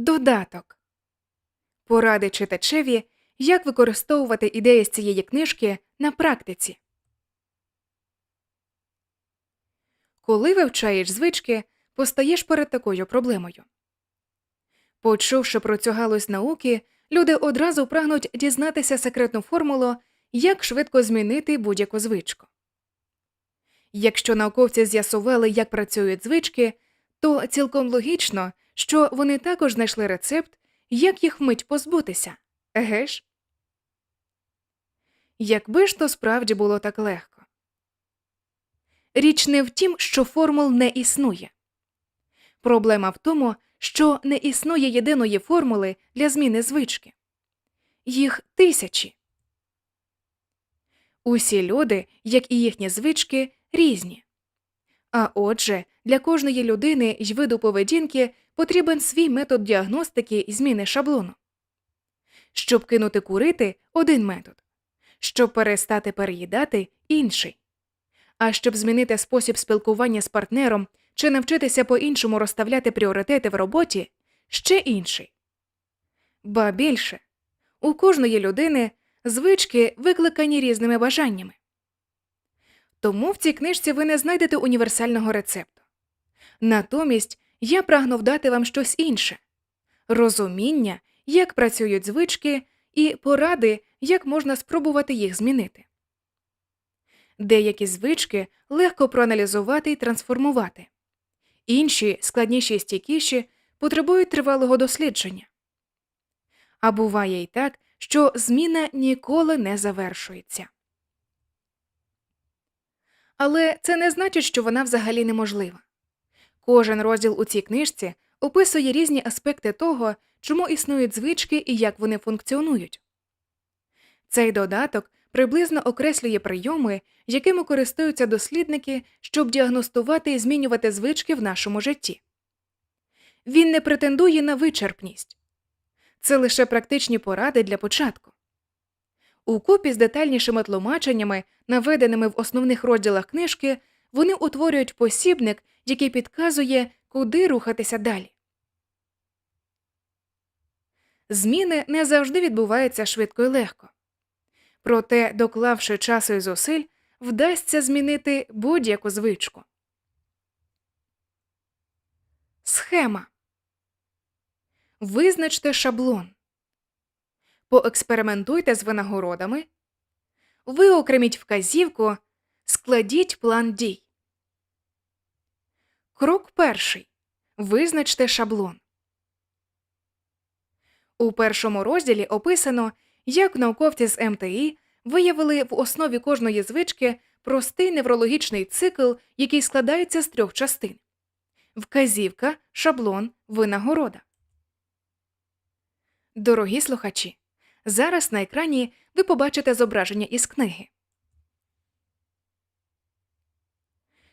Додаток. Поради читачеві, як використовувати ідеї з цієї книжки на практиці. Коли вивчаєш звички, постаєш перед такою проблемою. Почувши про цю галузь науки, люди одразу прагнуть дізнатися секретну формулу, як швидко змінити будь-яку звичку. Якщо науковці з'ясували, як працюють звички, то цілком логічно, що вони також знайшли рецепт, як їх вмить позбутися. Еге ж? Якби ж то справді було так легко. Річ не в тім, що формул не існує. Проблема в тому, що не існує єдиної формули для зміни звички. Їх тисячі. Усі люди, як і їхні звички, різні. А отже, для кожної людини й виду поведінки потрібен свій метод діагностики і зміни шаблону. Щоб кинути курити один метод, щоб перестати переїдати інший. А щоб змінити спосіб спілкування з партнером чи навчитися по-іншому розставляти пріоритети в роботі ще інший. Ба більше у кожної людини звички викликані різними бажаннями. Тому в цій книжці ви не знайдете універсального рецепту. Натомість я прагнув дати вам щось інше розуміння, як працюють звички, і поради, як можна спробувати їх змінити. Деякі звички легко проаналізувати і трансформувати, інші, складніші і стійкіші, потребують тривалого дослідження. А буває і так, що зміна ніколи не завершується. Але це не значить, що вона взагалі неможлива. Кожен розділ у цій книжці описує різні аспекти того, чому існують звички і як вони функціонують. Цей додаток приблизно окреслює прийоми, якими користуються дослідники, щоб діагностувати і змінювати звички в нашому житті. Він не претендує на вичерпність це лише практичні поради для початку. Укупі з детальнішими тлумаченнями, наведеними в основних розділах книжки, вони утворюють посібник, який підказує, куди рухатися далі. Зміни не завжди відбуваються швидко і легко. Проте, доклавши часу і зусиль, вдасться змінити будь-яку звичку. Схема Визначте шаблон. Поекспериментуйте з винагородами. Виокреміть вказівку. Складіть план дій. Крок перший. Визначте шаблон. У першому розділі описано, як науковці з МТІ виявили в основі кожної звички простий неврологічний цикл, який складається з трьох частин вказівка, шаблон, винагорода. Дорогі слухачі, зараз на екрані ви побачите зображення із книги.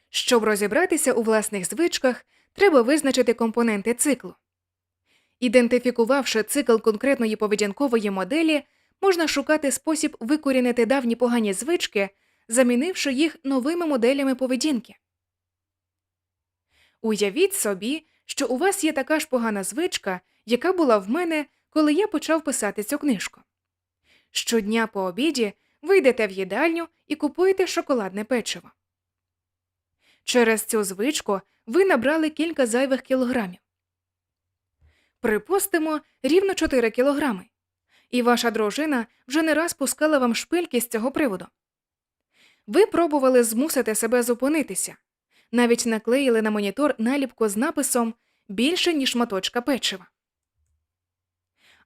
Щоб розібратися у власних звичках, треба визначити компоненти циклу. Ідентифікувавши цикл конкретної поведінкової моделі, можна шукати спосіб викорінити давні погані звички, замінивши їх новими моделями поведінки. Уявіть собі, що у вас є така ж погана звичка, яка була в мене, коли я почав писати цю книжку. Щодня по обіді ви йдете в їдальню і купуєте шоколадне печиво. Через цю звичку ви набрали кілька зайвих кілограмів. Припустимо, рівно 4 кілограми, і ваша дружина вже не раз пускала вам шпильки з цього приводу. Ви пробували змусити себе зупинитися, навіть наклеїли на монітор наліпку з написом більше, ніж шматочка печива.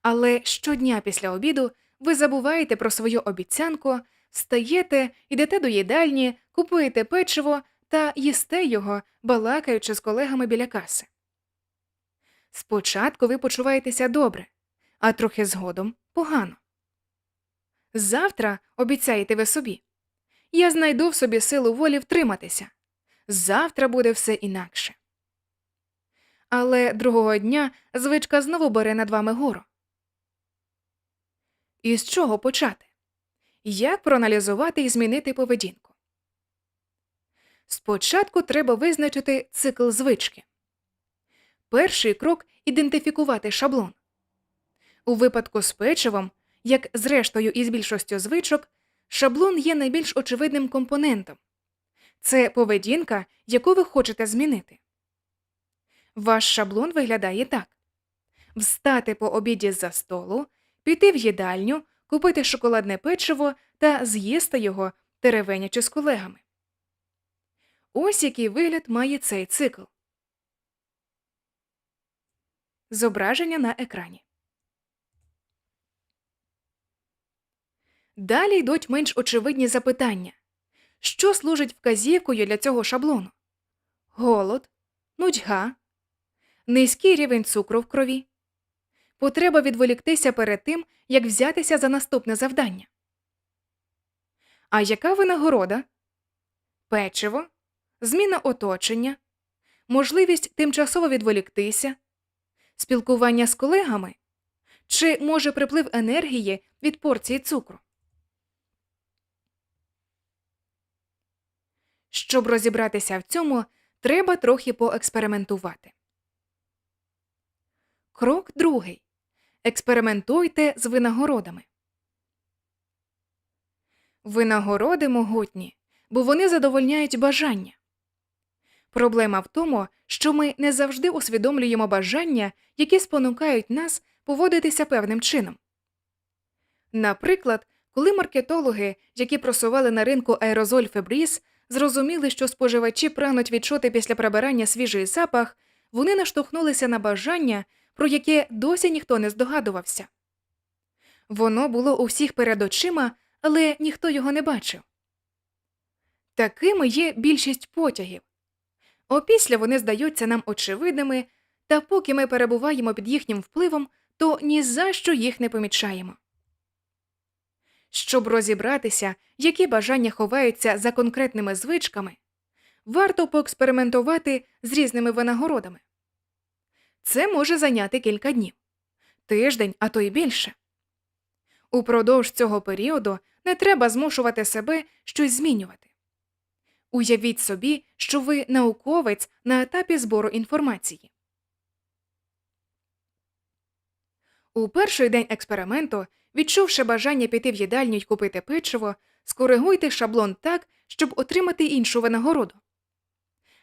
Але щодня після обіду ви забуваєте про свою обіцянку, встаєте, йдете до їдальні, купуєте печиво та їсте його, балакаючи з колегами біля каси. Спочатку ви почуваєтеся добре, а трохи згодом погано. Завтра обіцяєте ви собі. Я знайду в собі силу волі втриматися. Завтра буде все інакше. Але другого дня звичка знову бере над вами гору. І з чого почати? Як проаналізувати і змінити поведінку? Спочатку треба визначити цикл звички. Перший крок ідентифікувати шаблон. У випадку з печивом, як зрештою з більшістю звичок, шаблон є найбільш очевидним компонентом. Це поведінка, яку ви хочете змінити. Ваш шаблон виглядає так: встати по обіді з-за столу, піти в їдальню, купити шоколадне печиво та з'їсти його, теревенячи з колегами. Ось який вигляд має цей цикл. Зображення на екрані. Далі йдуть менш очевидні запитання. Що служить вказівкою для цього шаблону? Голод, нудьга, низький рівень цукру в крові, потреба відволіктися перед тим, як взятися за наступне завдання. А яка винагорода? Печиво, зміна оточення, можливість тимчасово відволіктися, спілкування з колегами чи може приплив енергії від порції цукру? Щоб розібратися в цьому, треба трохи поекспериментувати. Крок другий. Експериментуйте з винагородами. Винагороди могутні, бо вони задовольняють бажання. Проблема в тому, що ми не завжди усвідомлюємо бажання, які спонукають нас поводитися певним чином. Наприклад, коли маркетологи, які просували на ринку аерозоль Фебріс, зрозуміли, що споживачі прагнуть відчути після прибирання свіжий запах, вони наштовхнулися на бажання, про яке досі ніхто не здогадувався. Воно було у всіх перед очима, але ніхто його не бачив. Такими є більшість потягів. Опісля вони здаються нам очевидними, та поки ми перебуваємо під їхнім впливом, то ні за що їх не помічаємо. Щоб розібратися, які бажання ховаються за конкретними звичками, варто поекспериментувати з різними винагородами. Це може зайняти кілька днів, тиждень, а то й більше. Упродовж цього періоду не треба змушувати себе щось змінювати. Уявіть собі, що ви науковець на етапі збору інформації. У перший день експерименту, відчувши бажання піти в їдальню й купити печиво, скоригуйте шаблон так, щоб отримати іншу винагороду.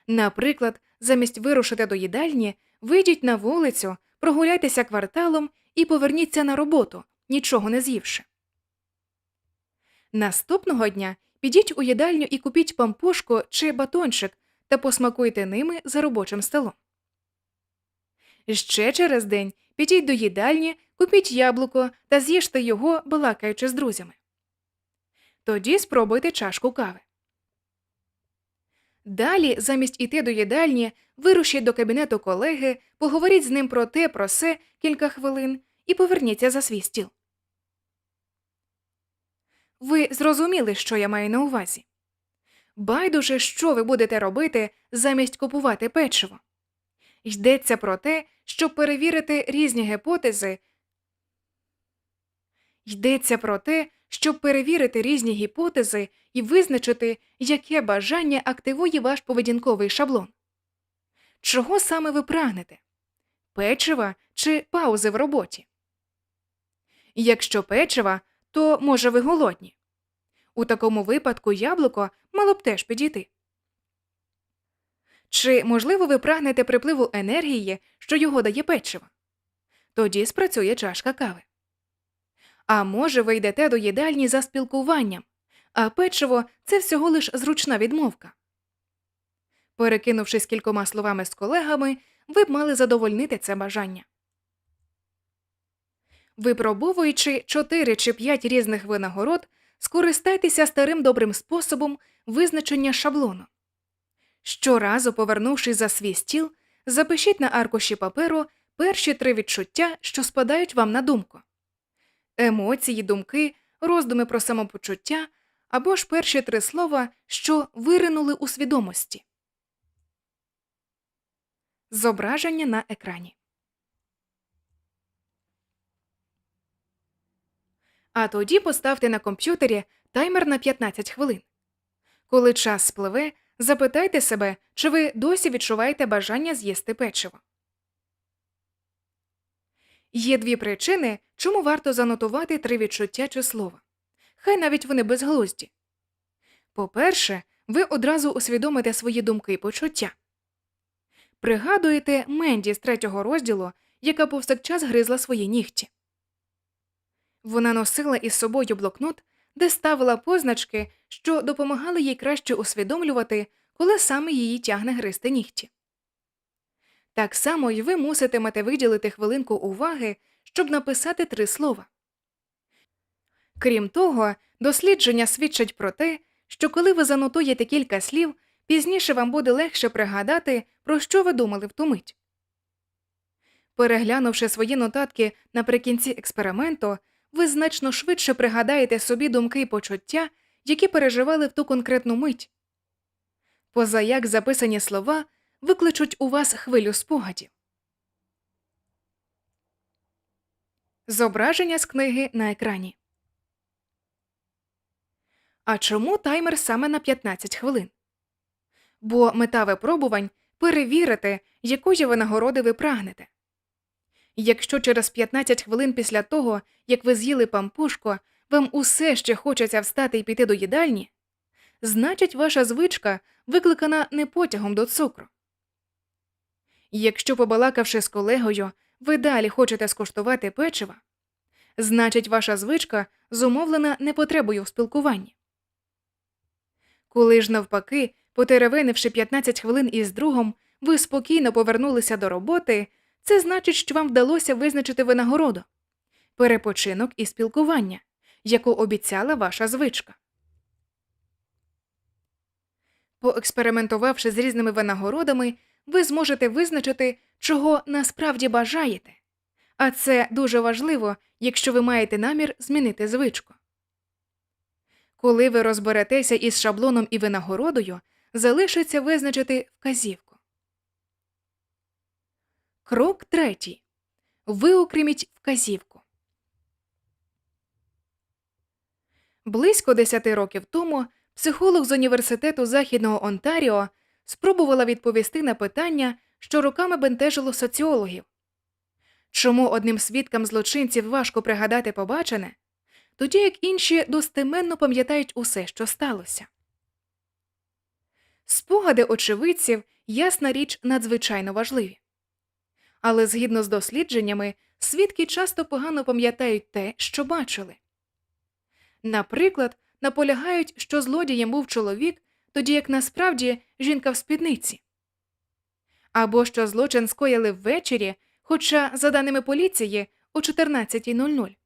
Наприклад, замість вирушити до їдальні, вийдіть на вулицю, прогуляйтеся кварталом і поверніться на роботу, нічого не з'ївши. Наступного дня підіть у їдальню і купіть пампушку чи батончик та посмакуйте ними за робочим столом. Ще через день підіть до їдальні, купіть яблуко та з'їжте його, балакаючи з друзями. Тоді спробуйте чашку кави. Далі, замість іти до їдальні, вирушіть до кабінету колеги, поговоріть з ним про те, про се кілька хвилин і поверніться за свій стіл. Ви зрозуміли, що я маю на увазі. Байдуже, що ви будете робити замість купувати печиво. Йдеться про те, щоб перевірити різні гіпотези. Йдеться про те, щоб перевірити різні гіпотези і визначити, яке бажання активує ваш поведінковий шаблон. Чого саме ви прагнете? Печива чи паузи в роботі? Якщо печива, то може ви голодні. У такому випадку яблуко мало б теж підійти. Чи, можливо, ви прагнете припливу енергії, що його дає печиво? Тоді спрацює чашка кави. А може, ви йдете до їдальні за спілкуванням, а печиво це всього лиш зручна відмовка. Перекинувшись кількома словами з колегами, ви б мали задовольнити це бажання. Випробовуючи 4 чи 5 різних винагород, скористайтеся старим добрим способом визначення шаблону. Щоразу, повернувшись за свій стіл, запишіть на аркуші паперу перші три відчуття, що спадають вам на думку емоції, думки, роздуми про самопочуття або ж перші три слова, що виринули у свідомості. Зображення на екрані. А тоді поставте на комп'ютері таймер на 15 хвилин. Коли час спливе, запитайте себе, чи ви досі відчуваєте бажання з'їсти печиво. Є дві причини, чому варто занотувати три відчуття чи слова. Хай навіть вони безглузді. По-перше, ви одразу усвідомите свої думки і почуття. Пригадуєте Менді з третього розділу, яка повсякчас гризла свої нігті. Вона носила із собою блокнот, де ставила позначки, що допомагали їй краще усвідомлювати, коли саме її тягне гризти нігті. Так само й ви муситимете виділити хвилинку уваги, щоб написати три слова. Крім того, дослідження свідчать про те, що коли ви занотуєте кілька слів, пізніше вам буде легше пригадати, про що ви думали в ту мить. Переглянувши свої нотатки наприкінці експерименту, ви значно швидше пригадаєте собі думки і почуття, які переживали в ту конкретну мить. Позаяк записані слова викличуть у вас хвилю спогадів. Зображення з книги на екрані. А чому таймер саме на 15 хвилин? Бо мета випробувань перевірити, якої винагороди ви прагнете. Якщо через 15 хвилин після того, як ви з'їли пампушко, вам усе ще хочеться встати і піти до їдальні, значить ваша звичка викликана не потягом до цукру. Якщо, побалакавши з колегою, ви далі хочете скуштувати печива, значить ваша звичка зумовлена непотребою в спілкуванні. Коли ж навпаки, потеревенивши 15 хвилин із другом, ви спокійно повернулися до роботи, це значить, що вам вдалося визначити винагороду перепочинок і спілкування, яку обіцяла ваша звичка. Поекспериментувавши з різними винагородами, ви зможете визначити, чого насправді бажаєте. А це дуже важливо, якщо ви маєте намір змінити звичку. Коли ви розберетеся із шаблоном і винагородою, залишиться визначити вказівку. Крок третій. Виокреміть вказівку. Близько 10 років тому психолог з університету Західного Онтаріо спробувала відповісти на питання, що роками бентежило соціологів. Чому одним свідкам злочинців важко пригадати побачене, тоді як інші достеменно пам'ятають усе, що сталося. Спогади очевидців, ясна річ, надзвичайно важливі. Але згідно з дослідженнями, свідки часто погано пам'ятають те, що бачили. Наприклад, наполягають, що злодієм був чоловік, тоді як насправді жінка в спідниці, або що злочин скоїли ввечері, хоча, за даними поліції, о 14.00.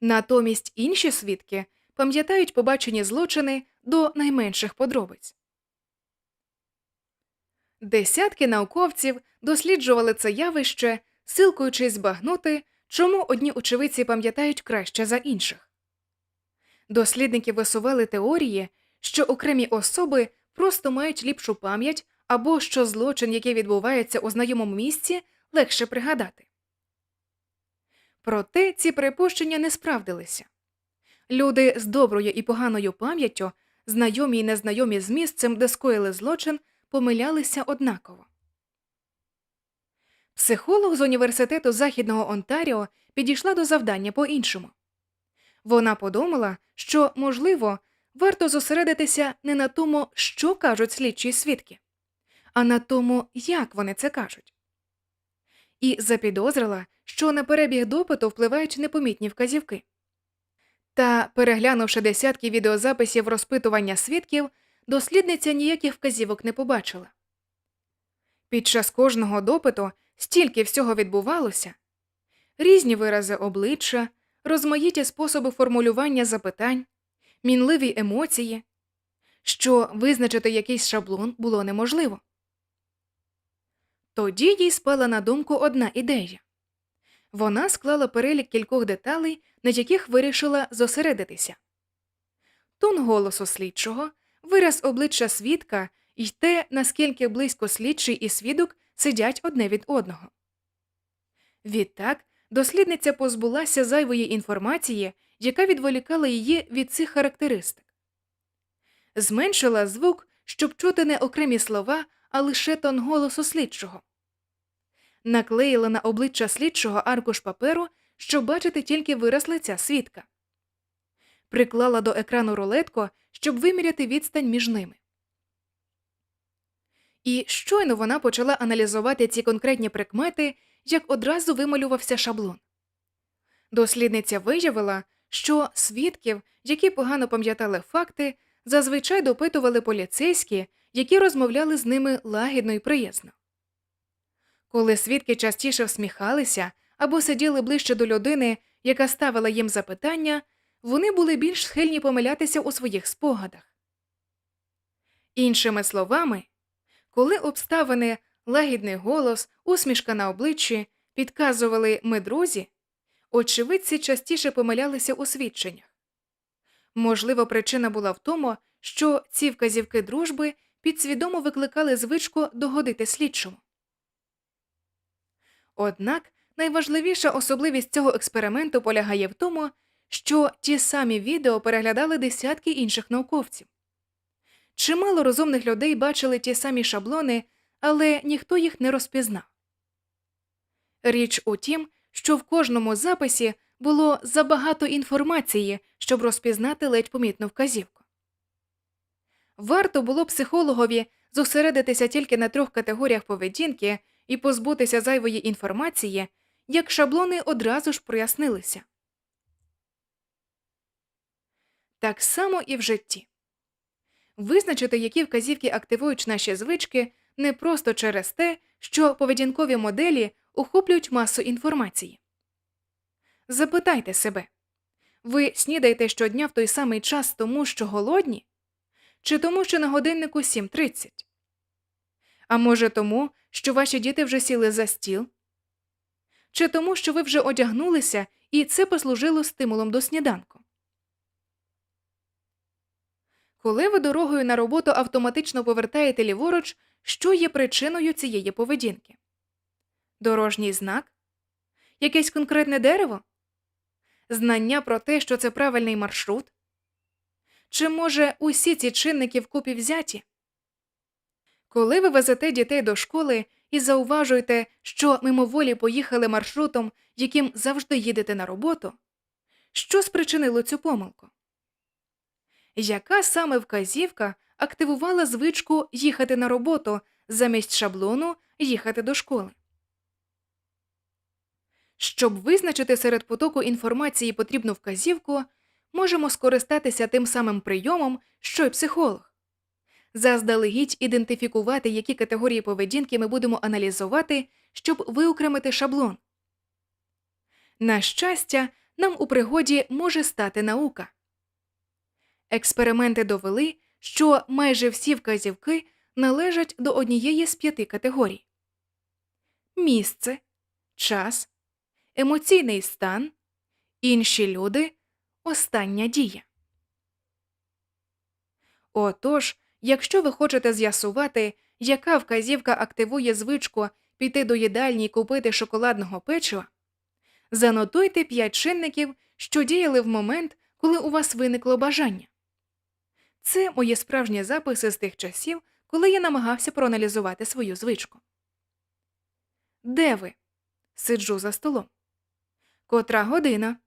Натомість інші свідки пам'ятають побачені злочини до найменших подробиць. Десятки науковців досліджували це явище, силкуючись збагнути, чому одні очевидці пам'ятають краще за інших. Дослідники висували теорії, що окремі особи просто мають ліпшу пам'ять або що злочин, який відбувається у знайомому місці, легше пригадати. Проте ці припущення не справдилися. Люди з доброю і поганою пам'яттю, знайомі і незнайомі з місцем, де скоїли злочин, помилялися однаково. Психолог з університету Західного Онтаріо підійшла до завдання по іншому. Вона подумала, що, можливо, варто зосередитися не на тому, що кажуть слідчі свідки, а на тому, як вони це кажуть. І запідозрила, що на перебіг допиту впливають непомітні вказівки. Та, переглянувши десятки відеозаписів розпитування свідків, дослідниця ніяких вказівок не побачила. Під час кожного допиту стільки всього відбувалося різні вирази обличчя, розмаїті способи формулювання запитань, мінливі емоції, що визначити якийсь шаблон було неможливо. Тоді їй спала на думку одна ідея вона склала перелік кількох деталей, на яких вирішила зосередитися тон голосу слідчого, вираз обличчя свідка і те, наскільки близько слідчий і свідок сидять одне від одного. Відтак дослідниця позбулася зайвої інформації, яка відволікала її від цих характеристик, зменшила звук, щоб чути не окремі слова, а лише тон голосу слідчого. Наклеїла на обличчя слідчого аркуш паперу, щоб бачити тільки вираз лиця свідка. Приклала до екрану рулетку, щоб виміряти відстань між ними. І щойно вона почала аналізувати ці конкретні прикмети, як одразу вималювався шаблон. Дослідниця виявила, що свідків, які погано пам'ятали факти, зазвичай допитували поліцейські, які розмовляли з ними лагідно і приязно. Коли свідки частіше всміхалися або сиділи ближче до людини, яка ставила їм запитання, вони були більш схильні помилятися у своїх спогадах. Іншими словами, коли обставини, лагідний голос, усмішка на обличчі підказували ми друзі, очевидці частіше помилялися у свідченнях. Можливо, причина була в тому, що ці вказівки дружби підсвідомо викликали звичку догодити слідчому. Однак найважливіша особливість цього експерименту полягає в тому, що ті самі відео переглядали десятки інших науковців. Чимало розумних людей бачили ті самі шаблони, але ніхто їх не розпізнав. Річ у тім, що в кожному записі було забагато інформації, щоб розпізнати ледь помітну вказівку. Варто було психологові зосередитися тільки на трьох категоріях поведінки і позбутися зайвої інформації, як шаблони одразу ж прояснилися. Так само і в житті. Визначити, які вказівки активують наші звички, не просто через те, що поведінкові моделі охоплюють масу інформації. Запитайте себе ви снідаєте щодня в той самий час тому, що голодні? Чи тому, що на годиннику 7.30? А може тому, що ваші діти вже сіли за стіл? Чи тому, що ви вже одягнулися і це послужило стимулом до сніданку? Коли ви дорогою на роботу автоматично повертаєте ліворуч, що є причиною цієї поведінки? Дорожній знак? Якесь конкретне дерево? Знання про те, що це правильний маршрут? Чи, може, усі ці чинники вкупі взяті? Коли ви везете дітей до школи і зауважуєте, що мимоволі поїхали маршрутом, яким завжди їдете на роботу, що спричинило цю помилку? Яка саме вказівка активувала звичку їхати на роботу замість шаблону їхати до школи? Щоб визначити серед потоку інформації потрібну вказівку, можемо скористатися тим самим прийомом, що й психолог. Заздалегідь ідентифікувати, які категорії поведінки ми будемо аналізувати, щоб виокремити шаблон. На щастя, нам у пригоді може стати наука. Експерименти довели, що майже всі вказівки належать до однієї з п'яти категорій місце, час, емоційний стан, інші люди, остання дія. Отож, якщо ви хочете з'ясувати, яка вказівка активує звичку піти до їдальні і купити шоколадного печива, занотуйте п'ять чинників, що діяли в момент, коли у вас виникло бажання. Це мої справжні записи з тих часів, коли я намагався проаналізувати свою звичку. Де ви? Сиджу за столом. Котра година?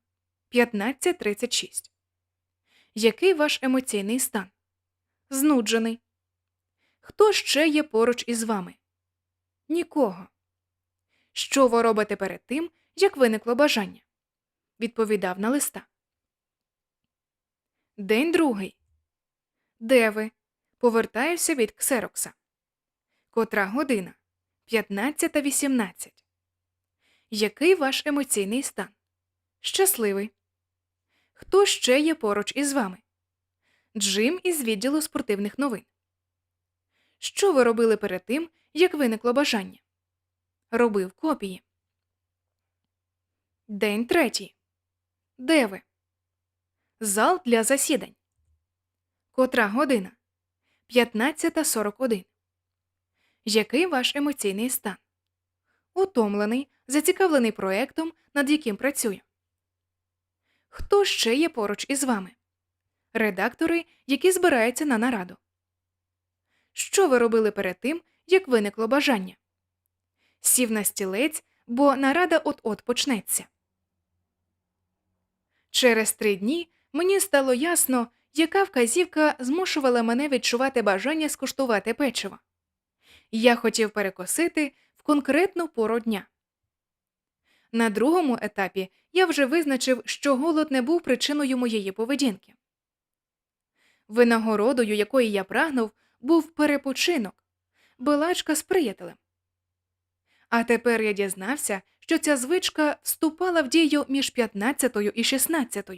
15.36. Який ваш емоційний стан? Знуджений. Хто ще є поруч із вами? Нікого. Що ви робите перед тим, як виникло бажання? Відповідав на листа. День другий. Де ви? Повертаюся від ксерокса. Котра година? 15.18. Який ваш емоційний стан? Щасливий. Хто ще є поруч із вами? Джим із відділу спортивних новин. Що ви робили перед тим, як виникло бажання? Робив копії. День третій. Де ви? Зал для засідань. Котра година? 15.41. Який ваш емоційний стан? Утомлений, зацікавлений проектом, над яким працюю. Хто ще є поруч із вами? Редактори, які збираються на нараду. Що ви робили перед тим, як виникло бажання? сів на стілець, бо нарада от-от почнеться. Через три дні мені стало ясно, яка вказівка змушувала мене відчувати бажання скуштувати печиво. Я хотів перекосити в конкретну пору дня. На другому етапі я вже визначив, що голод не був причиною моєї поведінки. Винагородою, якої я прагнув, був перепочинок, балачка з приятелем. А тепер я дізнався, що ця звичка вступала в дію між 15 і 16.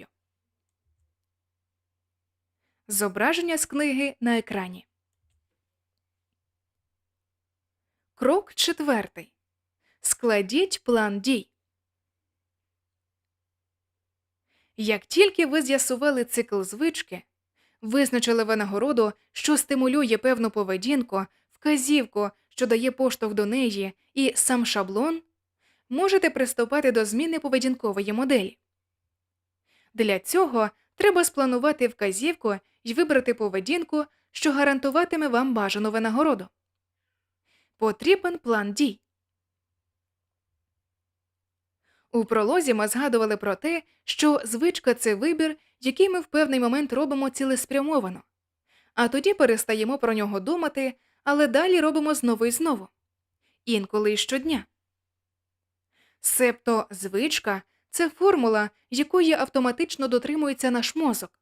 Зображення з книги на екрані. Крок четвертий. Складіть план дій. Як тільки ви з'ясували цикл звички, визначили винагороду, що стимулює певну поведінку, вказівку, що дає поштовх до неї, і сам шаблон, можете приступати до зміни поведінкової моделі. Для цього треба спланувати вказівку і вибрати поведінку, що гарантуватиме вам бажану винагороду. Потрібен план дій. У пролозі ми згадували про те, що звичка це вибір, який ми в певний момент робимо цілеспрямовано, а тоді перестаємо про нього думати, але далі робимо знову і знову, інколи й щодня. Себто звичка це формула, якої автоматично дотримується наш мозок.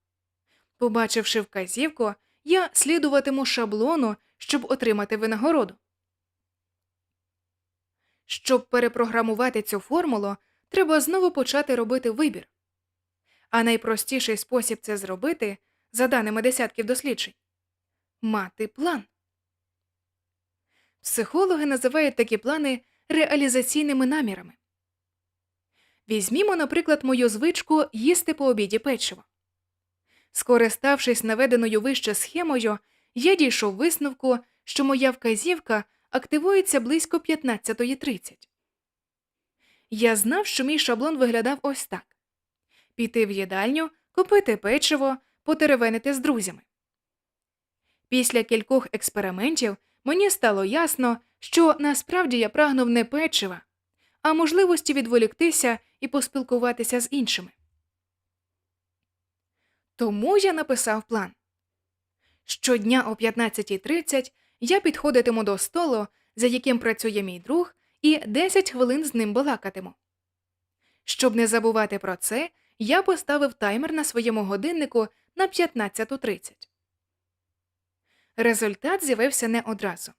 Побачивши вказівку, я слідуватиму шаблону, щоб отримати винагороду. Щоб перепрограмувати цю формулу, треба знову почати робити вибір. А найпростіший спосіб це зробити, за даними десятків досліджень, мати план. Психологи називають такі плани реалізаційними намірами. Візьмімо, наприклад, мою звичку їсти по обіді печиво. Скориставшись наведеною вище схемою, я дійшов висновку, що моя вказівка активується близько 15.30. Я знав, що мій шаблон виглядав ось так піти в їдальню, купити печиво, потеревенити з друзями. Після кількох експериментів мені стало ясно, що насправді я прагнув не печива, а можливості відволіктися і поспілкуватися з іншими. Тому я написав план. Щодня о 15.30 я підходитиму до столу, за яким працює мій друг, і 10 хвилин з ним балакатиму. Щоб не забувати про це, я поставив таймер на своєму годиннику на 15.30. Результат з'явився не одразу.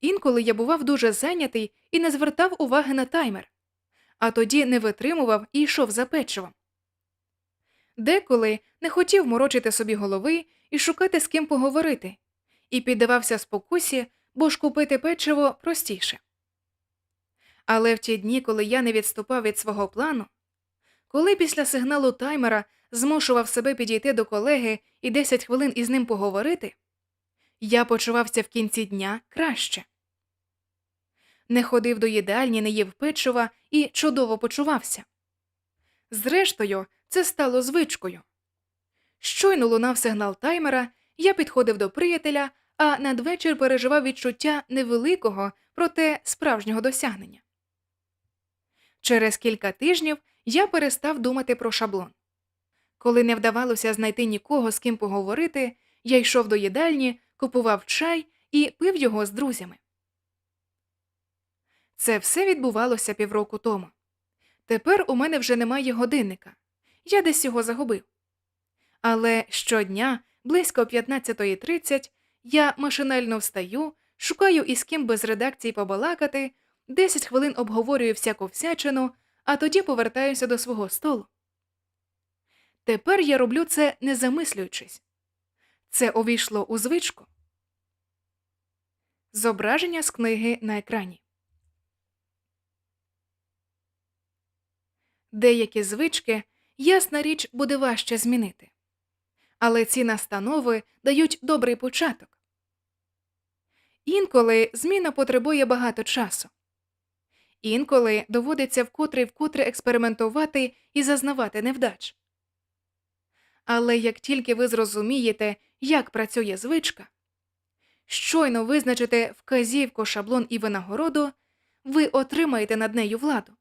Інколи я бував дуже зайнятий і не звертав уваги на таймер, а тоді не витримував і йшов за печивом. Деколи не хотів морочити собі голови і шукати з ким поговорити, і піддавався спокусі, бо ж купити печиво простіше. Але в ті дні, коли я не відступав від свого плану, коли після сигналу таймера змушував себе підійти до колеги і 10 хвилин із ним поговорити, я почувався в кінці дня краще. Не ходив до їдальні, не їв печива і чудово почувався. Зрештою, це стало звичкою. Щойно лунав сигнал таймера, я підходив до приятеля, а надвечір переживав відчуття невеликого, проте справжнього досягнення. Через кілька тижнів я перестав думати про шаблон. Коли не вдавалося знайти нікого, з ким поговорити, я йшов до їдальні, купував чай і пив його з друзями. Це все відбувалося півроку тому. Тепер у мене вже немає годинника. Я десь його загубив. Але щодня, близько 15.30, я машинально встаю, шукаю із ким без редакції побалакати, 10 хвилин обговорюю всяку всячину, а тоді повертаюся до свого столу. Тепер я роблю це не замислюючись. Це увійшло у звичку. Зображення з книги на екрані. Деякі звички, ясна річ, буде важче змінити. Але ці настанови дають добрий початок. Інколи зміна потребує багато часу. Інколи доводиться вкотре й вкотре експериментувати і зазнавати невдач. Але як тільки ви зрозумієте, як працює звичка, щойно визначите вказівку, шаблон і винагороду, ви отримаєте над нею владу.